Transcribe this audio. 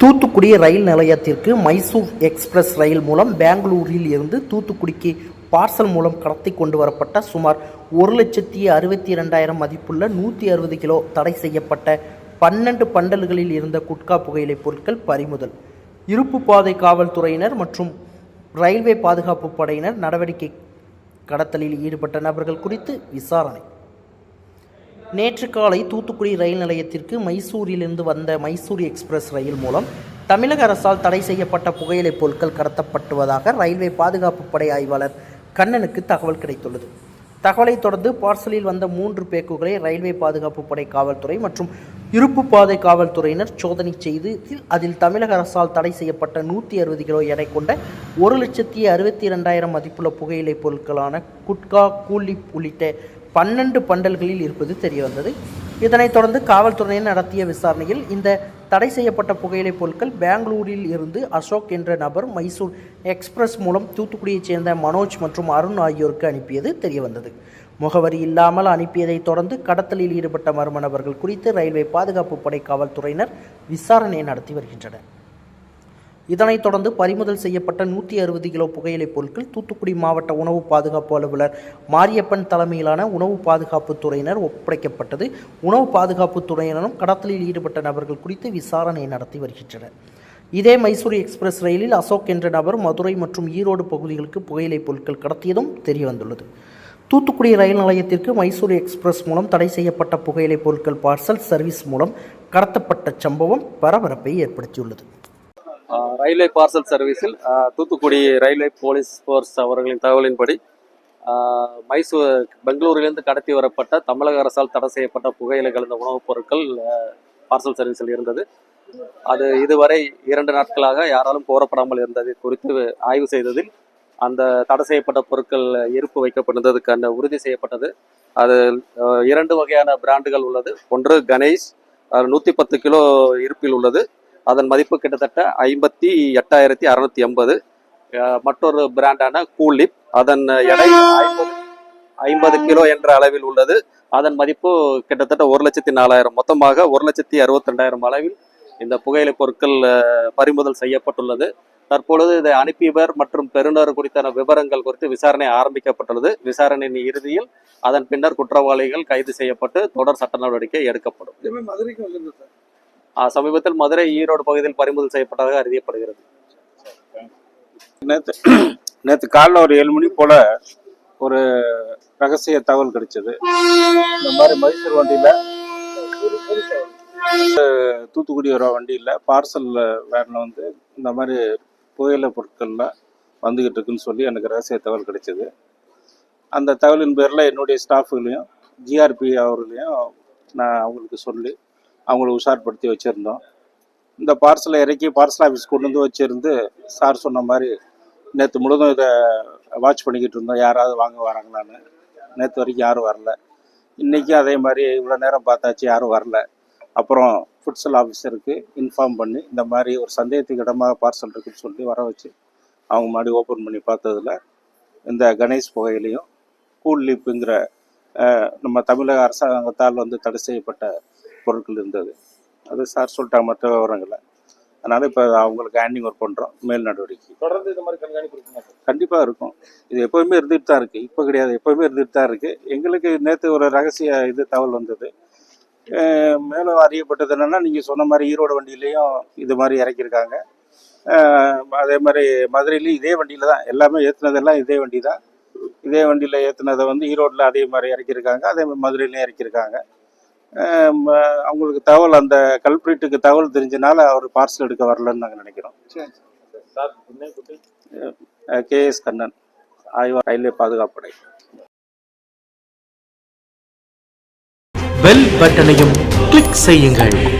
தூத்துக்குடி ரயில் நிலையத்திற்கு மைசூர் எக்ஸ்பிரஸ் ரயில் மூலம் பெங்களூரில் இருந்து தூத்துக்குடிக்கு பார்சல் மூலம் கடத்தி கொண்டு வரப்பட்ட சுமார் ஒரு லட்சத்தி அறுபத்தி இரண்டாயிரம் மதிப்புள்ள நூற்றி அறுபது கிலோ தடை செய்யப்பட்ட பன்னெண்டு பண்டல்களில் இருந்த குட்கா புகையிலைப் பொருட்கள் பறிமுதல். இருப்பு பாதை காவல்துறையினர் மற்றும் ரயில்வே பாதுகாப்பு படையினர் நடவடிக்கை கடத்தலில் ஈடுபட்ட நபர்கள் குறித்து விசாரணை. நேற்று காலை தூத்துக்குடி ரயில் நிலையத்திற்கு மைசூரிலிருந்து வந்த மைசூர் எக்ஸ்பிரஸ் ரயில் மூலம் தமிழக அரசால் தடை செய்யப்பட்ட புகையிலைப் பொருட்கள் கடத்தப்பட்டுவதாக ரயில்வே பாதுகாப்பு படை ஆய்வாளர் கண்ணனுக்கு தகவல் கிடைத்துள்ளது. தகவலைத் தொடர்ந்து பார்சலில் வந்த மூன்று பேக்குகளை ரயில்வே பாதுகாப்பு படை காவல்துறை மற்றும் இருப்பு பாதை காவல்துறையினர் சோதனை செய்து அதில் தமிழக அரசால் தடை செய்யப்பட்ட நூற்றி அறுபது கிலோ எடை கொண்ட ஒரு லட்சத்தி அறுபத்தி இரண்டாயிரம் மதிப்புள்ள புகையிலைப் பொருட்களான குட்கா கூலி உள்ளிட்ட பன்னெண்டு பண்டல்களில் இருப்பது தெரியவந்தது. இதனைத் தொடர்ந்து காவல்துறையினர் நடத்திய விசாரணையில் இந்த தடை செய்யப்பட்ட புகையிலைப் பொருட்கள் பெங்களூரில் இருந்து அசோக் என்ற நபர் மைசூர் எக்ஸ்பிரஸ் மூலம் தூத்துக்குடியைச் சேர்ந்த மனோஜ் மற்றும் அருண் ஆகியோருக்கு அனுப்பியது தெரியவந்தது. முகவரி இல்லாமல் அனுப்பியதைத் தொடர்ந்து கடத்தலில் ஈடுபட்ட மர்ம நபர்கள் குறித்து ரயில்வே பாதுகாப்பு படை காவல்துறையினர் விசாரணை நடத்தி வருகின்றனர். இதனைத் தொடர்ந்து பறிமுதல் செய்யப்பட்ட நூற்றி அறுபது கிலோ புகையிலைப் பொருட்கள் தூத்துக்குடி மாவட்ட உணவு பாதுகாப்பு அலுவலர் மாரியப்பன் தலைமையிலான உணவு பாதுகாப்பு துறையினர் ஒப்படைக்கப்பட்டது. உணவு பாதுகாப்பு துறையினரும் கடத்தலில் ஈடுபட்ட நபர்கள் குறித்து விசாரணை நடத்தி வருகின்றனர். இதே மைசூர் எக்ஸ்பிரஸ் ரயிலில் அசோக் என்ற நபர் மதுரை மற்றும் ஈரோடு பகுதிகளுக்கு புகையிலைப் பொருட்கள் கடத்தியதும் தெரியவந்துள்ளது. தூத்துக்குடி ரயில் நிலையத்திற்கு மைசூர் எக்ஸ்பிரஸ் மூலம் தடை செய்யப்பட்ட புகையிலைப் பொருட்கள் பார்சல் சர்வீஸ் மூலம் கடத்தப்பட்ட சம்பவம் பரபரப்பை ஏற்படுத்தியுள்ளது. ரயில்வே பார்சல் சர்வீஸில் தூத்துக்குடி ரயில்வே போலீஸ் ஃபோர்ஸ் அவர்களின் தகவலின்படி மைசூர் பெங்களூரிலிருந்து கடத்தி வரப்பட்ட தமிழக அரசால் தடை செய்யப்பட்ட புகையிலை கலந்த உணவுப் பொருட்கள் பார்சல் சர்வீஸில் இருந்தது. அது இதுவரை இரண்டு நாட்களாக யாராலும் கோரப்படாமல் இருந்தது குறித்து ஆய்வு செய்ததில் அந்த தடை செய்யப்பட்ட பொருட்கள் இருப்பு வைக்கப்பட்டிருந்ததுக்கான உறுதி செய்யப்பட்டது. அது இரண்டு வகையான பிராண்டுகள் உள்ளது. ஒன்று கணேஷ் நூற்றி பத்து கிலோ இருப்பில் உள்ளது. அதன் மதிப்பு கிட்டத்தட்ட ஐம்பத்தி எட்டாயிரத்தி அறுநூத்தி எண்பது. மற்றொரு பிராண்டான கூலிப் அதன் எடை ஐம்பது கிலோ என்ற அளவில் உள்ளது. அதன் மதிப்பு கிட்டத்தட்ட ஒரு லட்சத்தி நாலாயிரம். மொத்தமாக ஒரு லட்சத்தி அறுபத்தி ரெண்டாயிரம் அளவில் இந்த புகையிலை பொருட்கள் பறிமுதல் செய்யப்பட்டுள்ளது. தற்பொழுது இதை அனுப்பியவர் மற்றும் பெறுநர் குறித்தான விவரங்கள் குறித்து விசாரணை ஆரம்பிக்கப்பட்டுள்ளது. விசாரணையின் இறுதியில் அதன் பின்னர் குற்றவாளிகள் கைது செய்யப்பட்டு தொடர் சட்ட நடவடிக்கை எடுக்கப்படும். சமீபத்தில் மதுரை ஈரோடு பகுதியில் பறிமுதல் செய்யப்பட்டதாக அறியப்படுகிறது. நேற்று நேற்று காலைல ஒரு ஏழு மணி போல ஒரு ரகசிய தகவல் கிடைச்சது. இந்த மாதிரி மைசூர் வண்டியில தூத்துக்குடி வர வண்டியில பார்சல் வேன்ல வந்து இந்த மாதிரி புகையிலை பொருட்கள்லாம் வந்துகிட்டு இருக்குன்னு சொல்லி எனக்கு ரகசிய தகவல் கிடைச்சது. அந்த தகவலின் பேரில் என்னுடைய ஸ்டாஃபுகளையும் ஜிஆர்பி அவர்களையும் நான் அவங்களுக்கு சொல்லி அவங்கள உஷார்படுத்தி வச்சுருந்தோம். இந்த பார்சலை இறக்கி பார்சல் ஆஃபீஸ் கொண்டு வந்து வச்சுருந்து சார் சொன்ன மாதிரி நேற்று முழுதும் இதை வாட்ச் பண்ணிக்கிட்டு இருந்தோம். யாராவது வாங்க வராங்களான்னு. நேற்று வரைக்கும் யாரும் வரல. இன்றைக்கும் அதே மாதிரி இவ்வளோ நேரம் பார்த்தாச்சு யாரும் வரல. அப்புறம் ஃபுட்சல் ஆஃபீஸருக்கு இன்ஃபார்ம் பண்ணி இந்த மாதிரி ஒரு சந்தேகத்துக்கு இடமாக பார்சல் இருக்குன்னு சொல்லி வர வச்சு அவங்க முன்னாடி ஓப்பன் பண்ணி பார்த்ததுல இந்த கணேஷ் புகையிலையும் கூல் லீப்புங்கிற நம்ம தமிழக அரசாங்கத்தால் வந்து தடை செய்யப்பட்ட பொருட்கள் இருந்தது. அது சார் சொல்லிட்டாங்க மற்ற விவரங்களை. அதனால் இப்போ அவங்களுக்கு ஹேண்டிங் ஒர்க் பண்ணுறோம் மேல் நடவடிக்கை. தொடர்ந்து இந்த மாதிரி கண்காணிப்பு கண்டிப்பாக இருக்கும். இது எப்போவுமே இருந்துகிட்டு தான் இருக்குது இப்போ கிடையாது. எப்போவுமே இருந்துகிட்டு தான் இருக்குது எங்களுக்கு நேற்று ஒரு ரகசிய இது தகவல் வந்தது. மேலும் அறியப்பட்டது என்னென்னா நீங்கள் சொன்ன மாதிரி ஈரோடு வண்டியிலையும் இது மாதிரி இறக்கியிருக்காங்க. அதே மாதிரி மதுரையிலையும் இதே வண்டியில் தான். எல்லாமே ஏற்றுனதெல்லாம் இதே வண்டி தான் இதே வண்டியில் ஏற்றுனதை வந்து ஈரோட்டில் அதே மாதிரி இறக்கியிருக்காங்க. அதே மாதிரி மதுரையிலையும் இறக்கியிருக்காங்க. அவங்களுக்கு தகவல் அந்த கல்பிரிட்டுக்கு தகவல் தெரிஞ்சனால அவர் பார்சல் எடுக்க வரலன்னு நாங்கள் நினைக்கிறோம். சரி சார். என்ன குட்டி. கேஎஸ் கண்ணன் ஆய்வா ரயில்வே பாதுகாப்படை. பெல் பட்டனையும் கிளிக் செய்யுங்கள்.